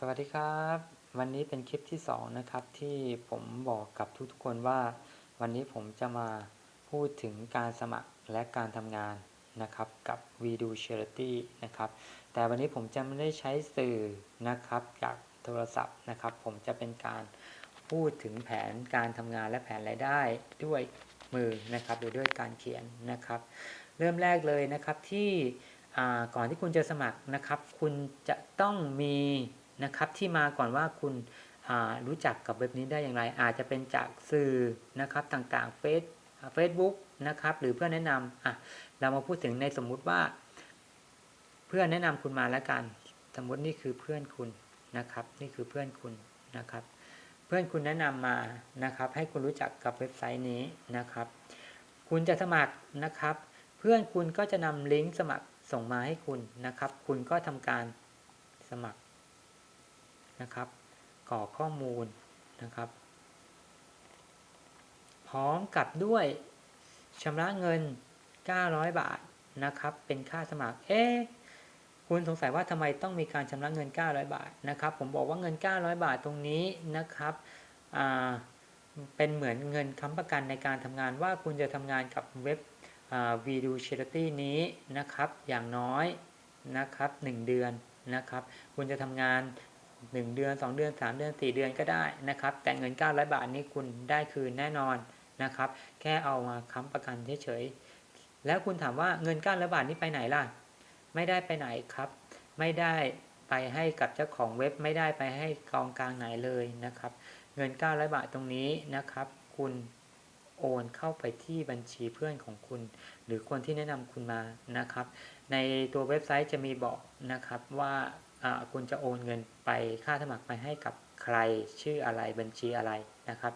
สวัสดีครับ วันนี้เป็นคลิปที่2นะครับที่ผมบอกกับทุกๆคนว่า วันนี้ผมจะมาพูดถึงการสมัครและการทำงานนะครับกับ v d o Charity นะครับแต่วันนี้ผมจะไม่ได้ใช้สื่อนะครับจากโทรศัพท์นะครับ ผมจะเป็นการพูดถึงแผนการทำงานและแผนรายได้ด้วยมือนะครับหรือด้วยการเขียนนะครับ เริ่มแรกเลยนะครับที่ก่อนที่คุณจะสมัครนะครับ คุณจะต้องมี นะครับที่มาก่อนว่าคุณรู้จักกับเว็บนี้ได้อย่างไร อาจจะเป็นจากสื่อนะครับต่างๆเฟซเฟซบุ๊กนะครับหรือเพื่อนแนะนำอะเรามาพูดถึงในสมมุติว่า เพื่อนแนะนำคุณมาแล้วกัน สมมตินี่คือเพื่อนคุณนะครับ นี่คือเพื่อนคุณนะครับ เพื่อนคุณแนะนำมานะครับ ให้คุณรู้จักกับเว็บไซต์นี้นะครับ คุณจะสมัครนะครับ เพื่อนคุณก็จะนำลิงก์สมัครส่งมาให้คุณนะครับ คุณก็ทำการสมัคร นะครับกรอกข้อมูลนะครับ พร้อมกับด้วยชำระเงิน 900 บาทนะครับ เป็นค่าสมัคร เอ๊คุณสงสัยว่าทำไมต้องมีการชำระเงิน 900 บาทนะครับ ผมบอกว่าเงิน 900 บาทตรงนี้นะครับเป็นเหมือนเงินค้ำประกันในการทำงานว่าคุณจะทำงานกับเว็บวีดูเช r ตี้นี้นะครับ อย่างน้อยนะครับ 1 เดือนนะครับ คุณจะทำงาน 1 เดือน 2 เดือน 3 เดือน 4 เดือนก็ได้นะครับ แต่เงิน 900 บาทนี้คุณได้คืนแน่นอนนะครับ แค่เอามาค้ำประกันเฉยๆ แล้วคุณถามว่าเงิน 900 บาทนี้ไปไหนล่ะ ไม่ได้ไปไหนครับ ไม่ได้ไปให้กับเจ้าของเว็บ ไม่ได้ไปให้กองกลางไหนเลยนะครับ เงิน 900 บาทตรงนี้นะครับ คุณโอนเข้าไปที่บัญชีเพื่อนของคุณ หรือคนที่แนะนำคุณมานะครับ ในตัวเว็บไซต์จะมีบอกนะครับว่า คุณจะโอนเงินไปค่าสมัครไปให้กับใครชื่ออะไรบัญชีอะไรนะครับ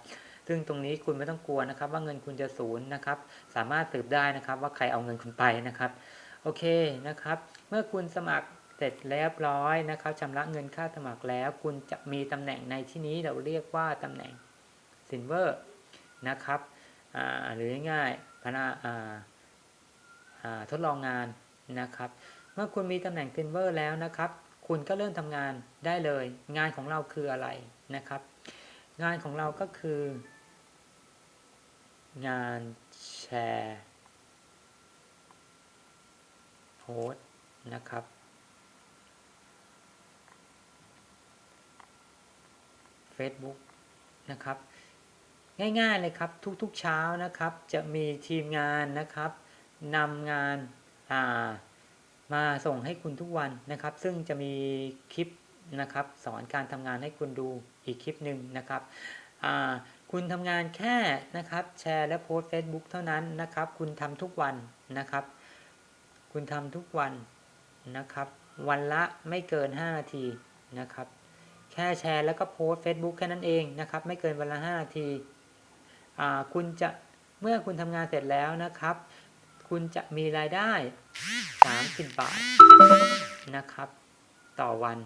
ซึ่งตรงนี้คุณไม่ต้องกลัวนะครับ ว่าเงินคุณจะศูนย์นะครับ สามารถสืบได้นะครับ ว่าใครเอาเงินคุณไปนะครับ โอเคนะครับ เมื่อคุณสมัครเสร็จเรียบร้อยนะครับชำระเงินค่าสมัครแล้ว คุณจะมีตำแหน่งในที่นี้เราเรียกว่าตำแหน่งซินเวอร์นะครับหรือง่ายๆพนาทดลองงานนะครับ เมื่อคุณมีตำแหน่งซินเวอร์แล้วนะครับ คุณก็เริ่มทำงานได้เลย งานของเราคืออะไรนะครับ งานของเราก็คือ งานแชร์โพสนะครับ Facebook นะครับ ง่ายๆเลยครับทุกๆเช้านะครับ จะมีทีมงานนะครับนำงานอ่า มาส่งให้คุณทุกวันนะครับ ซึ่งจะมีคลิปนะครับ สอนการทำงานให้คุณดูอีกคลิปหนึ่งนะครับคุณทำงานแค่นะครับแชร์และโพสเฟซบุ๊กเท่านั้นนะครับ คุณทำทุกวันนะครับ คุณทำทุกวันนะครับ วันละไม่เกิน 5 นาทีนะครับ แค่แชร์แล้วก็โพสเฟซบุ๊กแค่นั้นเองนะครับ ไม่เกินวันละ 5 นาทีคุณจะเมื่อคุณทำงานเสร็จแล้วนะครับ คุณจะมีรายได้ 30 บาทนะครับ ต่อวัน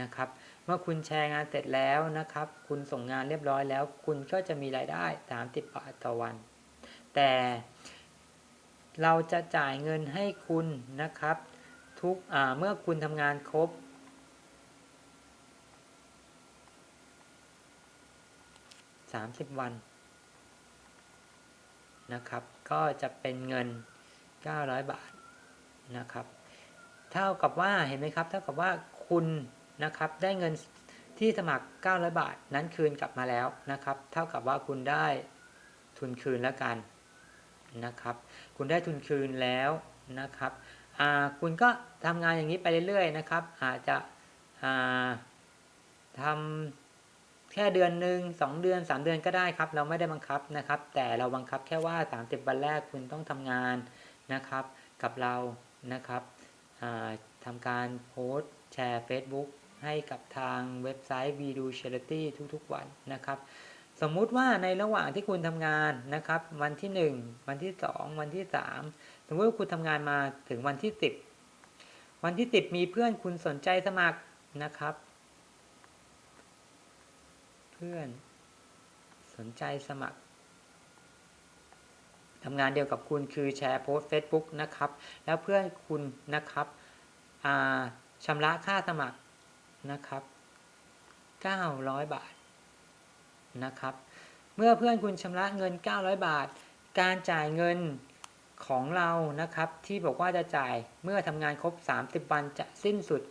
นะครับ เมื่อคุณแชร์งานเสร็จแล้วนะครับ คุณส่งงานเรียบร้อยแล้ว คุณก็จะมีรายได้ 30 บาทต่อวัน แต่เราจะจ่ายเงินให้คุณนะครับ ทุกเมื่อคุณทำงานครบ 30 วัน นะครับ ก็จะเป็นเงิน 900 บาทนะครับ เท่ากับว่าเห็นไหมครับ เท่ากับว่าคุณนะครับได้เงินที่สมัคร 900 บาท นั้นคืนกลับมาแล้วนะครับ เท่ากับว่าคุณได้ทุนคืนแล้วกันนะครับ คุณได้ทุนคืนแล้วนะครับคุณก็ทำงานอย่างนี้ไปเรื่อยๆนะครับ อาจจะทำ แค่เดือนหนึ่งสองเดือนสามเดือนก็ได้ครับ เราไม่ได้บังคับนะครับ แต่เราบังคับแค่ว่าสามสิบวันแรกคุณต้องทำงานนะครับ กับเรานะครับทำการโพสต์แชร์ Facebook ให้กับทางเว็บไซต์ v d o Charity ทุกๆ วันนะครับ สมมุติว่าในระหว่างที่คุณทำงานนะครับ วันที่ 1 วันที่ 2 วันที่ 3 สมมติว่าคุณทำงานมาถึงวันที่ 10 วันที่ 10 มีเพื่อนคุณสนใจสมัครนะครับ พื่อน สนใจสมัครทำงานเดียวกับคุณคือแชร์โพสต์ Facebook นะครับ แล้วเพื่อนคุณนะครับชำระค่าสมัครนะครับ 900 บาทนะครับ เมื่อเพื่อนคุณชำระเงิน 900 บาท การจ่ายเงินของเรานะครับ ที่บอกว่าจะจ่ายเมื่อทำงานครบ 30 วันจะสิ้นสุด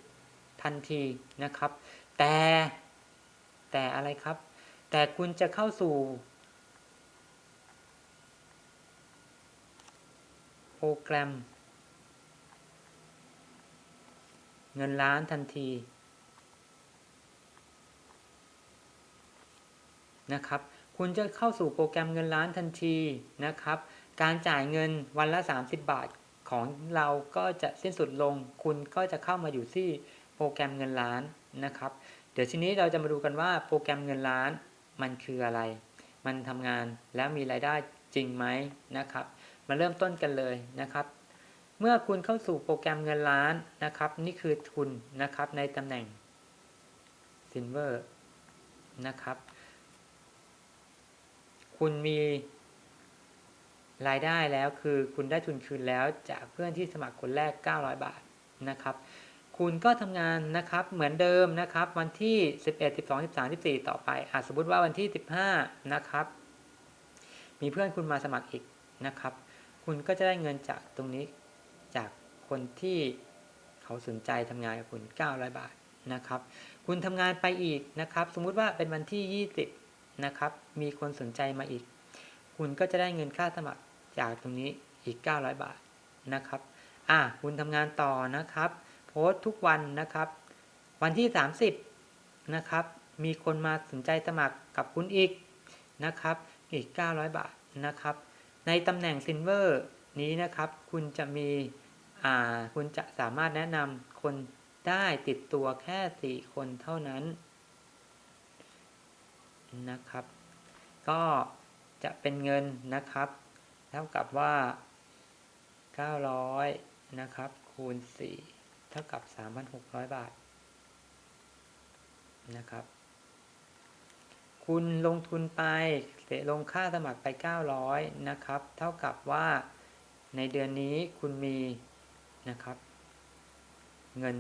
ทันทีนะครับ แต่ แต่อะไรครับ แต่คุณจะเข้าสู่โปรแกรม เงินล้านทันทีนะครับคุณจะเข้าสู่โปรแกรมเงินล้านทันทีนะครับ การจ่ายเงินวันละ 30 บาทของเราก็จะสิ้นสุดลง คุณก็จะเข้ามาอยู่ที่โปรแกรมเงินล้านนะครับ เดี๋ยวทีนี้เราจะมาดูกันว่าโปรแกรมเงินล้านมันคืออะไร มันทำงานแล้วมีรายได้จริงไหมนะครับ มาเริ่มต้นกันเลยนะครับ เมื่อคุณเข้าสู่โปรแกรมเงินล้านนะครับ นี่คือทุนนะครับในตำแหน่ง Silver นะครับ คุณมีรายได้แล้วคือคุณได้ทุนคืนแล้วจากเพื่อนที่สมัครคนแรก 900 บาทนะครับ คุณก็ทำงานนะครับเหมือนเดิมนะครับ วันที่ 11 12 13 14 ต่อไปอาสมมติว่าวันที่ 15 นะครับ มีเพื่อนคุณมาสมัครอีกนะครับ คุณก็จะได้เงินจากตรงนี้จากคนที่เขาสนใจทำงานกับคุณ 900 บาทนะครับ คุณทำงานไปอีกนะครับ สมมุติว่าเป็นวันที่ 20 นะครับ มีคนสนใจมาอีก คุณก็จะได้เงินค่าสมัครจากตรงนี้อีก 900 บาทนะครับ อะคุณทำงานต่อนะครับ โพสทุกวันนะครับ วันที่ 30 นะครับ มีคนมาสนใจสมัครกับคุณอีกนะครับ อีก 900 บาทนะครับ ในตำแหน่งซินเวอร์นี้นะครับ คุณจะมีคุณจะสามารถแนะนำคนได้ติดตัวแค่ 4 คนเท่านั้นนะครับ ก็จะเป็นเงินนะครับ เท่ากับว่า 900 นะครับ คูณ 4 เท่ากับ 3,600 บาทนะครับ คุณลงทุนไปเสียลงค่าสมัครไป 900 นะครับ เท่ากับว่าในเดือนนี้คุณมีนะครับ เงิน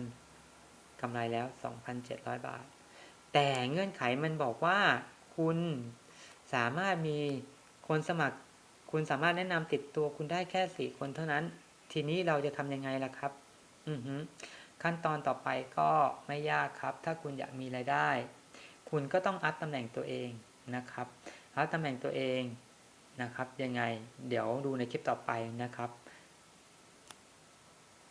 กำไรแล้ว 2,700 บาท แต่เงื่อนไขมันบอกว่าคุณสามารถมีคนสมัคร คุณสามารถแนะนำติดตัวคุณได้แค่ 4 คนเท่านั้น ทีนี้เราจะทำยังไงล่ะครับ ขั้นตอนต่อไปก็ไม่ยากครับ ถ้าคุณอยากมีรายได้ คุณก็ต้องอัพตำแหน่งตัวเองนะครับอัพตำแหน่งตัวเองนะครับ ยังไง เดี๋ยวดูในคลิปต่อไปนะครับ